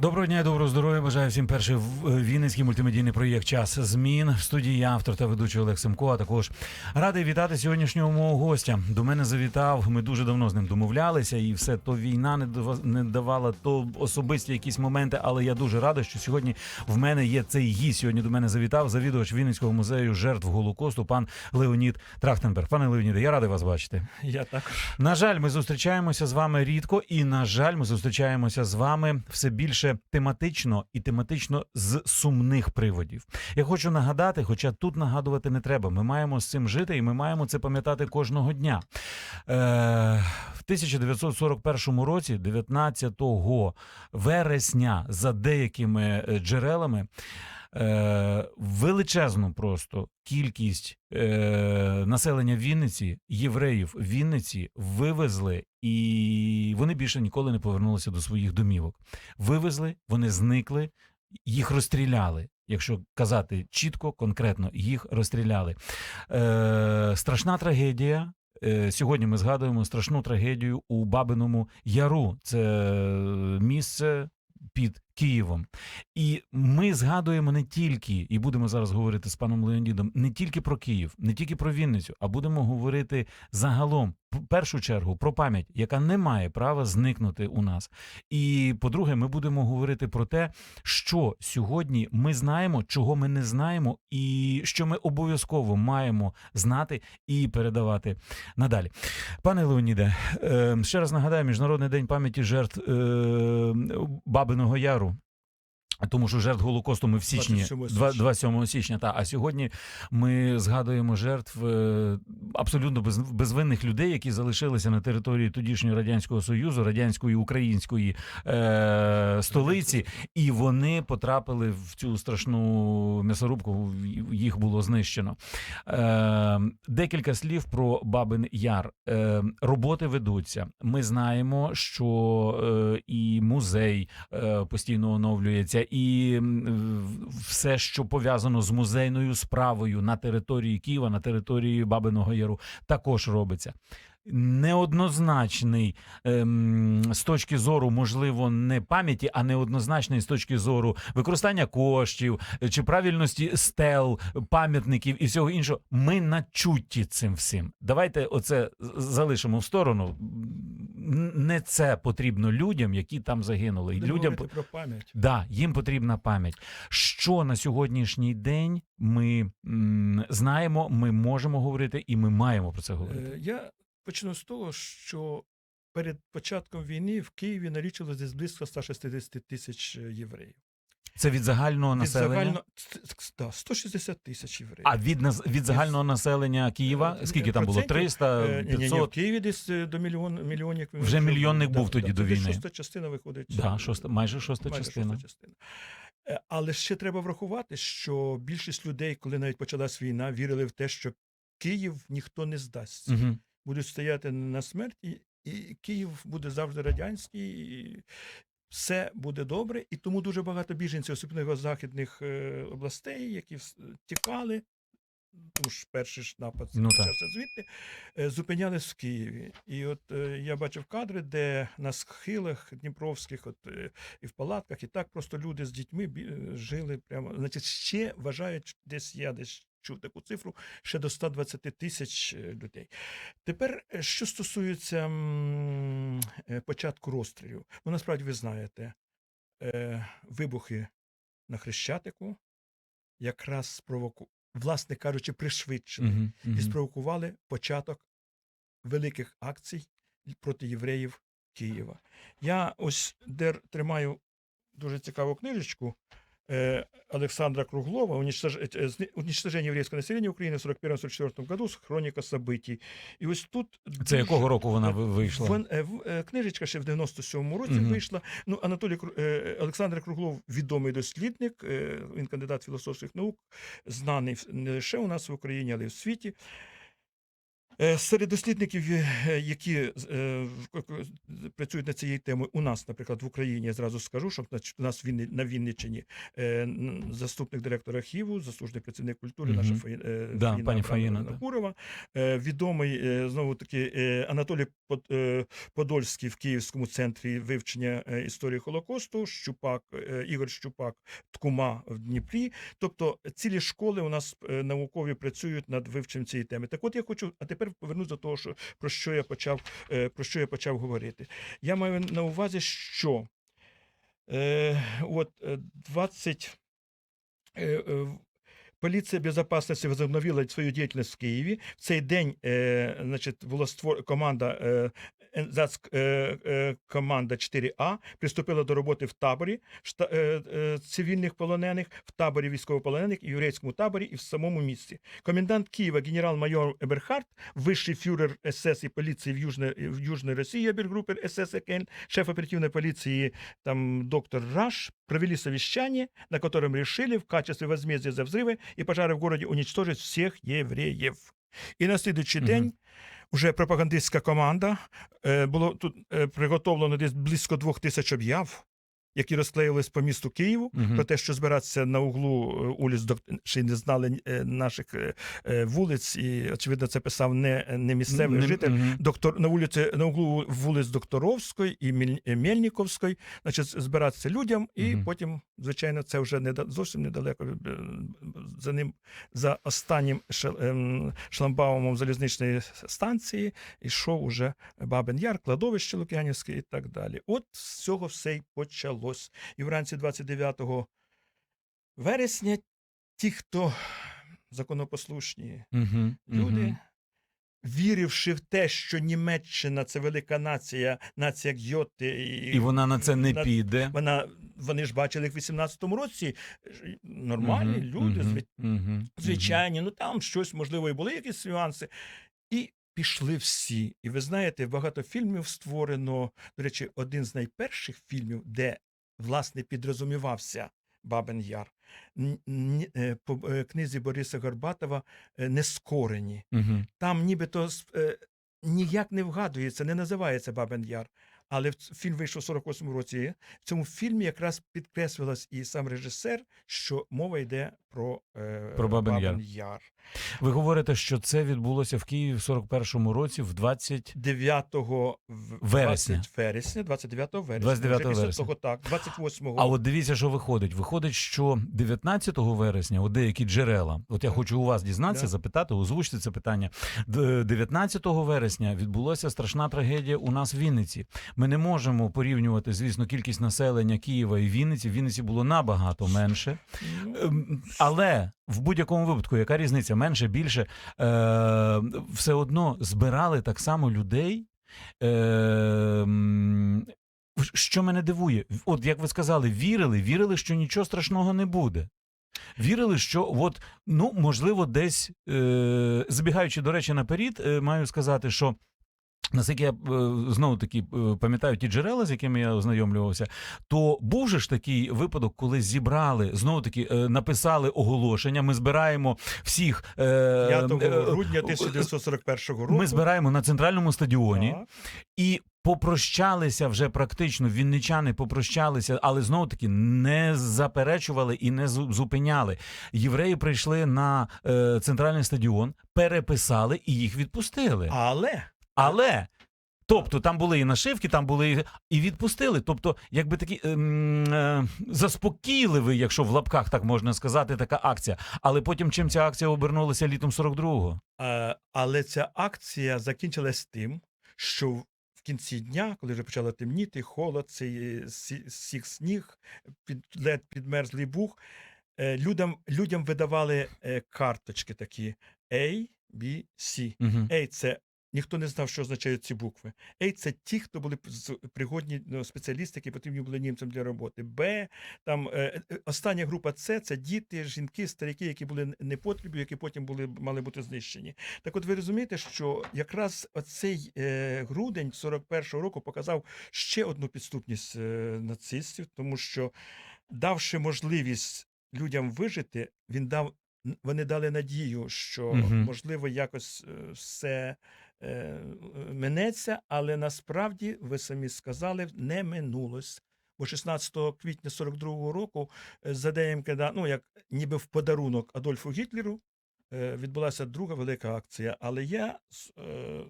Доброго дня, доброго здоров'я. Бажаю всім перший в- вінницький мультимедійний проєкт Час змін в студії я, автор та ведучий Олег Семко. А також радий вітати сьогоднішнього мого гостя. До мене завітав. Ми дуже давно з ним домовлялися, і все то війна не давала, то особисті якісь моменти. Але я дуже радий, що сьогодні в мене є цей гість. Сьогодні до мене завітав завідувач Вінницького музею жертв Голокосту, пан Леонід Трахтенберг. Пане Леоніде, я радий вас бачити. Я також. На жаль, ми зустрічаємося з вами рідко, і на жаль, ми зустрічаємося з вами все більше тематично і тематично з сумних приводів. Я хочу нагадати, хоча тут нагадувати не треба. Ми маємо з цим жити, і ми маємо це пам'ятати кожного дня. Е, в 1941 році, 19 вересня, за деякими е, джерелами. Е, величезну просто кількість е, населення Вінниці, євреїв Вінниці вивезли, і вони більше ніколи не повернулися до своїх домівок. Вивезли, вони зникли, їх розстріляли. Якщо казати чітко, конкретно, їх розстріляли. Е, страшна трагедія. Е, Сьогодні ми згадуємо страшну трагедію у Бабиному Яру. Це місце під Києвом. І ми згадуємо не тільки, і будемо зараз говорити з паном Леонідом, не тільки про Київ, не тільки про Вінницю, а будемо говорити загалом, в першу чергу, про пам'ять, яка не має права зникнути у нас. І по-друге, ми будемо говорити про те, що сьогодні ми знаємо, чого ми не знаємо, і що ми обов'язково маємо знати і передавати надалі. Пане Леоніде, е, ще раз нагадаю, Міжнародний день пам'яті жертв е, Бабиного Яру. Тому що жертв Голокосту ми в січні, 27 січня. січня, та, а сьогодні ми згадуємо жертв е, абсолютно без, безвинних людей, які залишилися на території тодішнього Радянського Союзу, радянської української е, столиці, і вони потрапили в цю страшну м'ясорубку, їх було знищено. Е, декілька слів про Бабин Яр. Е, роботи ведуться. Ми знаємо, що е, і музей е, постійно оновлюється, і все, що пов'язано з музейною справою на території Києва, на території Бабиного Яру, також робиться. Неоднозначний ем, з точки зору, можливо, не пам'яті, а неоднозначний з точки зору використання коштів е, чи правильності стел, пам'ятників і всього іншого. Ми начуті цим всім. Давайте оце залишимо в сторону. Не це потрібно людям, які там загинули. Будемо людям про пам'ять. Да, їм потрібна пам'ять. Що на сьогоднішній день ми м, знаємо, ми можемо говорити, і ми маємо про це говорити. Е, Я почну з того, що перед початком війни в Києві налічилось десь близько 160 тисяч е, євреїв. Це від загального Від населення. загально да, 160 тисяч євреїв. А від від загального населення Києва Е, скільки там було? процентів? 300, Е, ні, ні, ні, в Києві десь е, до мільйон, мільйонів. Вже мільйонник був тоді до війни. Шоста частина виходить. Да, е, шоста, майже шоста майже частина. шоста частина. Е, Але ще треба врахувати, що більшість людей, коли навіть почалась війна, вірили в те, що Київ ніхто не здасться. Угу. Будуть стояти на смерті, і Київ буде завжди радянський, і все буде добре. І тому дуже багато біженців, особливо з західних е, областей, які тікали. Тому ж перший ж напад Ну, почався звідти, е, зупинялись в Києві. І от е, я бачив кадри, де на схилах Дніпровських, от е, і в палатках, і так просто люди з дітьми бі- жили прямо. Значить, ще вважають, десь я десь чув таку цифру, ще до 120 тисяч е, людей. Тепер, е, що стосується е, початку розстрілів, ну насправді ви знаєте, вибухи на Хрещатику якраз спровоку, власне кажучи, пришвидшили Угу. і спровокували початок великих акцій проти євреїв Києва. Я ось дер тримаю дуже цікаву книжечку Александра Круглова «Уничтож... э, зни- «Уничтожение еврейского населения Украины в 1941-1944 году. Хроніка событий». І ось тут Це дуже- якого року вона ви- вийшла? Вон, е, в- е, книжечка ще в 97-му році Мгм. вийшла. Ну, Анатолій Кру- е, Олександр Круглов відомий дослідник, е, він кандидат філософських наук, знаний в- не лише у нас в Україні, але й в світі. Е, Серед дослідників, е, які е, працюють над цією темою, у нас, наприклад, в Україні, я зразу скажу, що у нас на Вінниччині заступник директора архіву, заслужений працівник культури, наша Фаї- е, Да, Фаїна пані Фаїна, да. Накурова, е, відомий знову таки Анатолій Подольський в Київському центрі вивчення історії Холокосту, Щупак, Ігор Щупак, Ткума в Дніпрі. Тобто цілі школи у нас наукові працюють над вивченням цієї теми. Так от я хочу, а тепер повернусь до того, що, про що я почав, е, про що я почав говорити. Я маю на увазі, що е, от е, 20 е, е, Поліція безпечності возобновила свою діяльність в Києві. В цей день е, значить, була створ... команда е, е, е, команда 4А приступила до роботи в таборі шта, е, е, цивільних полонених, в таборі військовополонених, і в єврейському таборі, і в самому місті. Комендант Києва генерал-майор Еберхард, вищий фюрер СС і поліції в Южній, в Южній Росії, обергруппер СС ЕКН, шеф оперативной полиции там доктор Раш провели совещание, на котором решили в качестве возмездия за взрывы и пожары в городе уничтожить всех евреев. І на слідуючий Мгм. день уже пропагандистська команда е, було тут е, приготовлено десь близько двох тисяч об'яв, які розклеїлись по місту Києву. Мгм. Про те, що збиратися на углу е, улиць, ще й не знали е, наших е, вулиць, і очевидно, це писав не, не місцевий Не- житель. Доктор на вулиці на углу вулиць Докторовської і е, значить, збиратися людям, і Мгм. потім, звичайно, це вже не зовсім недалеко за ним, за останнім ем, шламбаумом залізничної станції, йшов уже Бабин Яр, кладовище Лук'янівське і так далі. От з цього все й почалось. І вранці 29 вересня ті, хто законопослушні, Мгм. люди, Мгм. віривши в те, що Німеччина це велика нація, нація Гьоти, і, І вона на це не на- піде. Вона, вони ж бачили їх в 18-му році. Нормальні Мгм. люди, Мгм. зви- Мгм. звичайні, ну там щось, можливо, і були якісь нюанси. І пішли всі. І ви знаєте, багато фільмів створено. До речі, один з найперших фільмів, де власне підрозумівався Бабин Яр. Е, По е, книзі Бориса Горбатова е, Нескорені. Угу. Там нібито ніяк не вгадується, не називається Бабин Яр. Але фільм вийшов у 48-му році. В цьому фільмі якраз підкреслилось і сам режисер, що мова йде про, е, Про Бабин Яр. Яр. Ви говорите, що це відбулося в Києві в 41-му році, в 20... 9 Вересня. 20 вересня, 29 вересня. 29 Вже вересня. того, так, 28-го. А от дивіться, що виходить. Виходить, що 19 вересня у деякі джерела, от я хочу у вас дізнатися, Да. запитати, озвучити це питання. Д- 19 вересня відбулася страшна трагедія у нас в Вінниці. Ми не можемо порівнювати, звісно, кількість населення Києва і Вінниці. В Вінниці було набагато менше. Ем, Але в будь-якому випадку, яка різниця, менше, більше, е, все одно збирали так само людей. Е, що мене дивує, от як ви сказали, вірили, вірили, що нічого страшного не буде. Вірили, що от, ну, можливо, десь, е, забігаючи, до речі, наперед, е, маю сказати, що Наскільки я е, знову таки е, пам'ятаю ті джерела, з якими я ознайомлювався, то був же ж такий випадок, коли зібрали знову таки е, написали оголошення. Ми збираємо всіх е, 5 е, грудня 1941 року. Ми збираємо на центральному стадіоні Так. і попрощалися вже практично. Вінничани попрощалися, але знову таки не заперечували і не зу- зупиняли. Євреї прийшли на е, центральний стадіон, переписали і їх відпустили. Але Але. Тобто там були і нашивки, там були і- і відпустили. Тобто, якби такий ем, е, заспокійливий, якщо в лапках так можна сказати, така акція. Але потім чим ця акція обернулася літом 42-го? Е, Але ця акція закінчилась тим, що в- в кінці дня, коли вже почало темніти, холод, цей е, сік сніг, під лед підмерзлий бух, е, людям, людям видавали е, карточки такі A, B, C. Угу. A – це ніхто не знав, що означають ці букви. A – це ті, хто були пригодні ну, спеціалісти, які потрібні були німцям для роботи. Б, там е, е, остання група С це діти, жінки, старики, які були непотрібні, які потім були мали бути знищені. Так, от ви розумієте, що якраз оцей е, грудень 41-го року показав ще одну підступність е, нацистів, тому що давши можливість людям вижити, він дав вони дали надію, що Мгм. можливо якось е, все е, е, минеться, але насправді ви самі сказали, не минулось. Бо 16 квітня 42-го року е, за ДМК, ну як ніби в подарунок Адольфу Гітлеру е, відбулася друга велика акція. Але я е,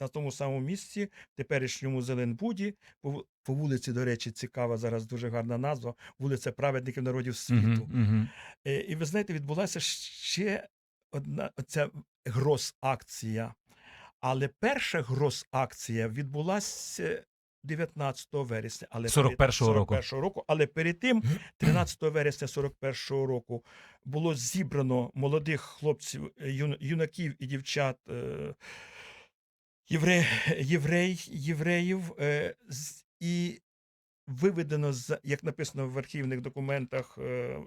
на тому самому місці, в теперішньому Зеленбуді, по, по вулиці, до речі, цікава зараз дуже гарна назва, вулиця праведників народів світу. Е, І ви знаєте, відбулася ще одна оця грос-акція. Але перша грос-акція відбулася 19 вересня. Але 41-го року. 41-го року. Але перед тим, 13 вересня 41-го року, було зібрано молодих хлопців, е, юнаків і дівчат. е, Євре, єврей, євреїв е, і виведено за як написано в архівних документах,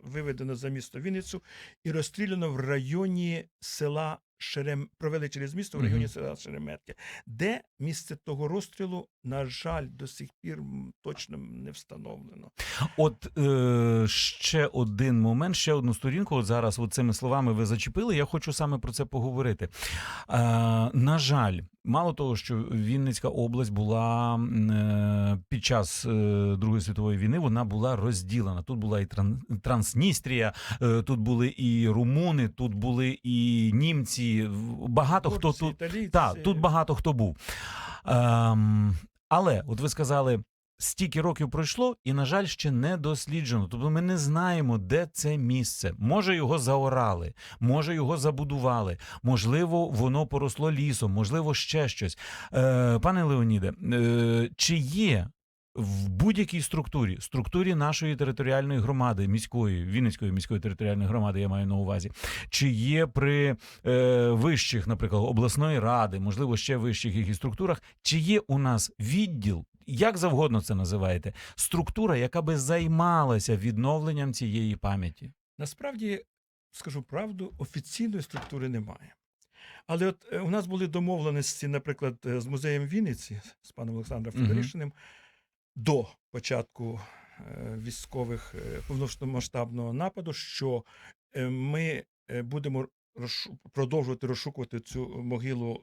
виведено за місто Вінницю і розстріляно в районі села Шерем, провели через місто в районі села Шереметки, де місце того розстрілу, на жаль, до сих пір точно не встановлено. От е, ще один момент, ще одну сторінку. От зараз от цими словами ви зачепили. Я хочу саме про це поговорити. Е, на жаль, мало того, що Вінницька область була е, під час е, Другої світової війни, вона була розділена. Тут була і Тран- Трансністрія, е, тут були і румуни, тут були і німці. Багато хто тут італійці, так, тут багато хто був. Ем, але, от ви сказали, стільки років пройшло, і, на жаль, ще не досліджено. Тобто ми не знаємо, де це місце. Може, його заорали, може, його забудували, можливо, воно поросло лісом, можливо, ще щось. Е, пане Леоніде, е, чи є. В будь-якій структурі, структурі нашої територіальної громади, міської, Вінницької міської територіальної громади, я маю на увазі, чи є при е, вищих, наприклад, обласної ради, можливо, ще вищих якихось структурах, чи є у нас відділ, як завгодно це називаєте, структура, яка би займалася відновленням цієї пам'яті? Насправді, скажу правду, офіційної структури немає. Але от е, у нас були домовленості, наприклад, е, з музеєм Вінниці, з паном Олександром Мгм. Федоришиним, до початку е, військових е, повномасштабного нападу, що е, ми будемо розшу- продовжувати розшукувати цю могилу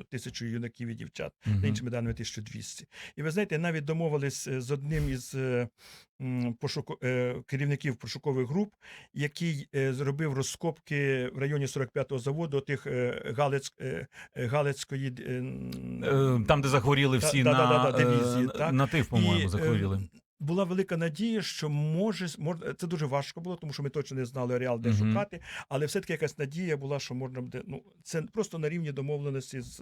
е, тисячу юнаків і дівчат Мгм. за іншими даними 1200. І ви знаєте, навіть домовились е, з одним із е, пошуку, е, керівників пошукових груп, який е, зробив розкопки в районі 45-го заводу тих е, Галец, е, е, Галицької. е, Там, де захворіли Та- всі да-да-да, на, дивізії, е, так. на тиф, по-моєму, захворіли. Була велика надія, що може, може це дуже важко було, тому що ми точно не знали ареал, де Мгм. шукати. Але все-таки якась надія була, що можна буде. Ну це просто на рівні домовленості з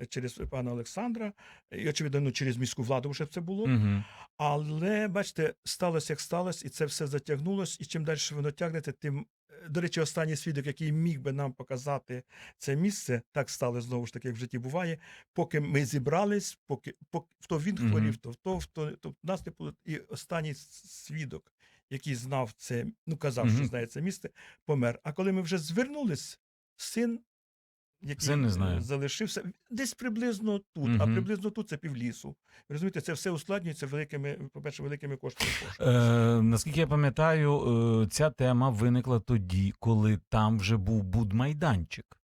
е, через пана Олександра, і очевидно, ну, через міську владу вже це було. Мгм. Але бачите, сталося як сталося, і це все затягнулось. І чим далі воно тягнеться, тим до речі, останній свідок, який міг би нам показати це місце, так стало знову ж таки, як в житті буває. Поки ми зібрались, поки, поки то він хворів, то, то, то, то в нас не було. І останній свідок, який знав це, ну казав, що знає це місце, помер. А коли ми вже звернулись, син. Який Син не знаю. знає. залишився десь приблизно тут, а приблизно тут це півлісу. Ви Розумієте, це все ускладнюється великими, по-перше, великими коштами пошуку. Е, наскільки я пам'ятаю, е, ця тема виникла тоді, коли там вже був будмайданчик,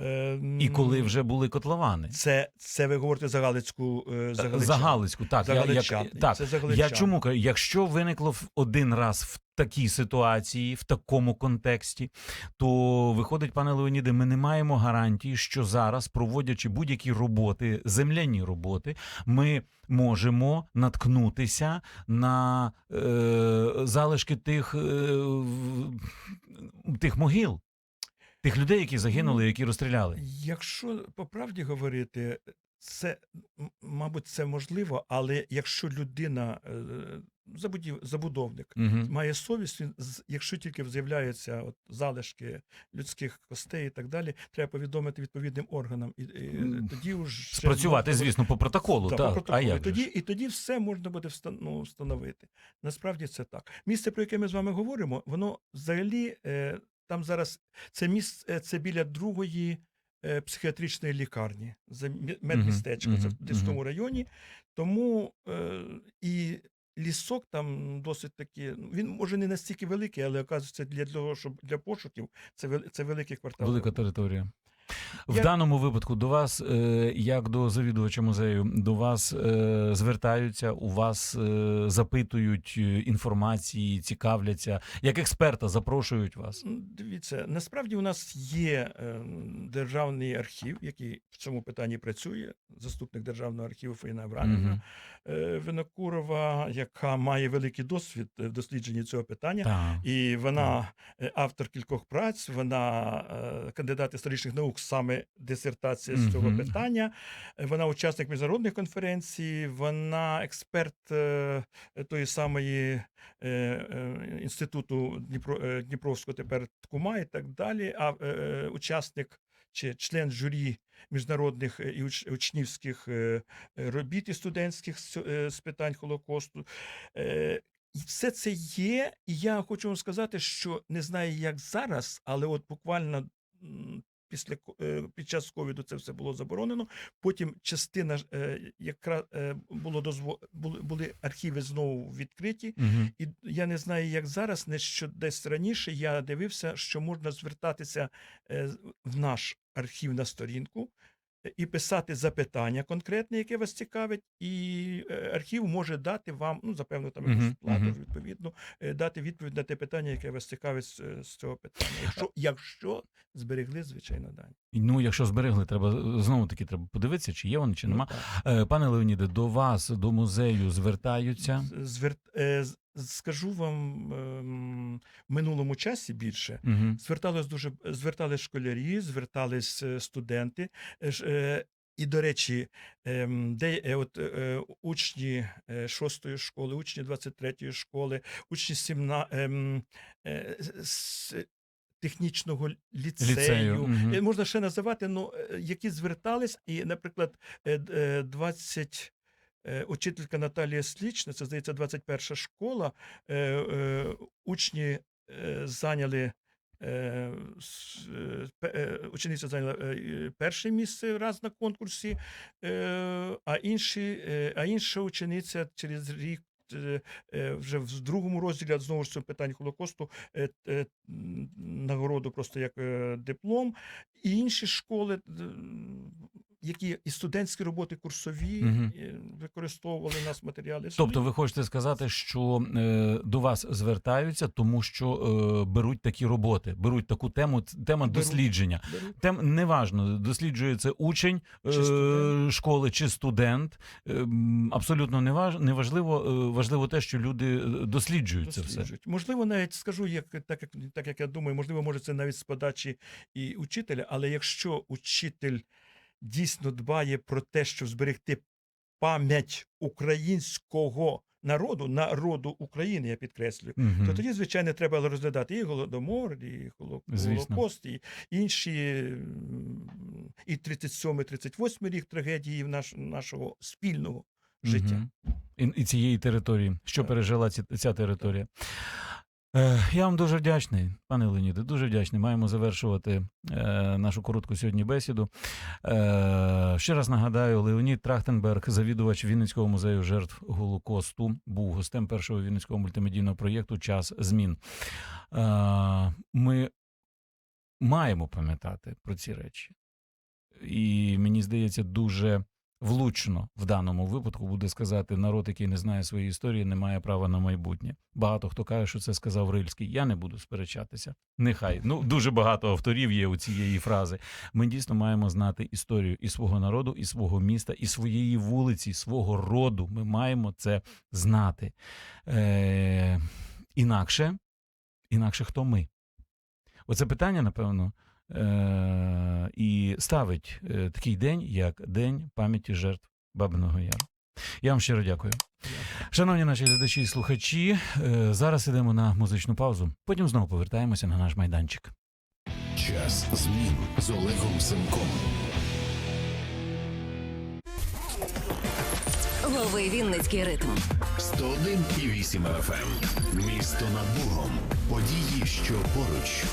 Е, і коли вже були котловани. це, це ви говорите за Галицьку е, за За Галицьку, так. За я, Галичан. я, так. Це за Я чому кажу, якщо виникло в один раз в такій ситуації, в такому контексті, то виходить, пане Леоніде, ми не маємо гарантії, що зараз, проводячи будь-які роботи, земляні роботи, ми можемо наткнутися на е, залишки тих, е, тих могил, тих людей, які загинули, які розстріляли. Якщо по правді говорити, це мабуть це можливо, але якщо людина е, забудів, забудовник. Угу. Має совість, він, якщо тільки з'являються от залишки людських костей і так далі, треба повідомити відповідним органам. І, і тоді вже Спрацювати, можна звісно, по протоколу. Так, так. по А як і, тоді, і тоді все можна буде встан- ну, встановити. Насправді це так. Місце, про яке ми з вами говоримо, воно взагалі е, там зараз це місце, це біля другої е, психіатричної лікарні, за мі- медмістечко, uh -huh, це в мгм. тому районі. Тому е, і лісок там досить таки. ну, Він може не настільки великий, але оказується для того, щоб для пошуків це це великий квартал. Велика територія. В Я- даному випадку до вас, е, як до завідувача музею, до вас е, звертаються, у вас е, запитують інформації, цікавляться, як експерта запрошують вас. Дивіться, насправді у нас є державний архів, який в цьому питанні працює. Заступник державного архіву Фаїна Аврамівна Мгм. е, Винокурова, яка має великий досвід в дослідженні цього питання. Так. І вона е, автор кількох праць, вона кандидат історичних наук, саме дисертація з цього питання. Вона учасник міжнародних конференцій, вона експерт е, тої самої е, е, інституту Дніпро, е, Дніпровського тепер ТКУМА і так далі. А е, е, учасник чи член журі міжнародних і уч- учнівських робіт і студентських з, питань Холокосту. І все це є, і я хочу вам сказати, що не знаю, як зараз, але от буквально після е, під час ковіду це все було заборонено. Потім частина е, якраз е, було дозво... були, архіви знову відкриті. угу. І я не знаю, як зараз, не що десь раніше я дивився, що можна звертатися в наш архів на сторінку і писати запитання конкретне, яке вас цікавить, і е, архів може дати вам, ну, за певну там якусь Мгм, плату, мгм. відповідно, е, дати відповідь на те питання, яке вас цікавить з, е, з цього питання. Якщо, якщо зберегли, звичайно, дані. Ну, якщо зберегли, треба знову таки треба подивитися, чи є вони, чи нема. Ну. Пане Леоніде, до вас, до музею звертаються. Звер... Скажу вам ем, в минулому часі більше. Угу. Звертались дуже звертались школярі, звертались е, студенти. Е, е, І, до речі, ем, де от учні шостої школи, учні 23-ї школи, учні 17, ем, технічного ліцею, Ліцею. Е, можна ще називати, ну, які звертались, і, наприклад, е, е, 20 е, учителька Наталія Слічна, це здається 21 школа, е, е, учні е, зайняли. е, е, е, Учениця зайняла е, е, перше місце раз на конкурсі, е, а, інші, е, а інша учениця через рік. е, е, Вже в другому розділі знову ж це питань Холокосту е, е, нагороду просто як е, диплом. І інші школи, які і студентські роботи курсові е, використовували нас матеріали. Тобто, ви хочете сказати, що е, до вас звертаються, тому що е, беруть такі роботи, беруть таку тему, тема Беруть. дослідження. Беруть. Тем неважно, досліджує це учень Чи е, школи чи студент. Е, абсолютно неваж, неважливо. е, важливо те, що люди е, досліджують це все. Можливо, навіть скажу, як так як так як я думаю, можливо, може це навіть з подачі і учителя, але якщо учитель дійсно дбає про те, щоб зберегти пам'ять українського народу, народу України, я підкреслюю. Мгм. То тоді, звичайно, треба розглядати і голодомор, і. Голокост, і інші, і 37-38 рік трагедії наш, нашого спільного життя. Мгм. І, і цієї території, що Так. пережила ці, ця територія. Е, я вам дуже вдячний, пане Леоніде, дуже вдячний. Маємо завершувати е, нашу коротку сьогодні бесіду. Е, ще раз нагадаю, Леонід Трахтенберг, завідувач Вінницького музею жертв Голокосту, був гостем першого вінницького мультимедійного проєкту Час змін. Е, ми маємо пам'ятати про ці речі. І мені здається, дуже влучно в даному випадку буде сказати народ, який не знає своєї історії, не має права на майбутнє. Багато хто каже, що це сказав Рильський. Я не буду сперечатися. Нехай ну дуже багато авторів є у цієї фрази. Ми дійсно маємо знати історію і свого народу, і свого міста, і своєї вулиці, і свого роду. Ми маємо це знати. Е, інакше, інакше хто ми? Оце питання, напевно, е, і ставить е, такий день, як День пам'яті жертв Бабиного Яру. Я вам щиро дякую. Шановні наші глядачі і слухачі, е, зараз ідемо на музичну паузу. Потім знову повертаємося на наш майданчик. Час змін з Олегом Семком. Лови Вінницький ритм. 101,8 FM. Місто над Богом. Події, що поруч.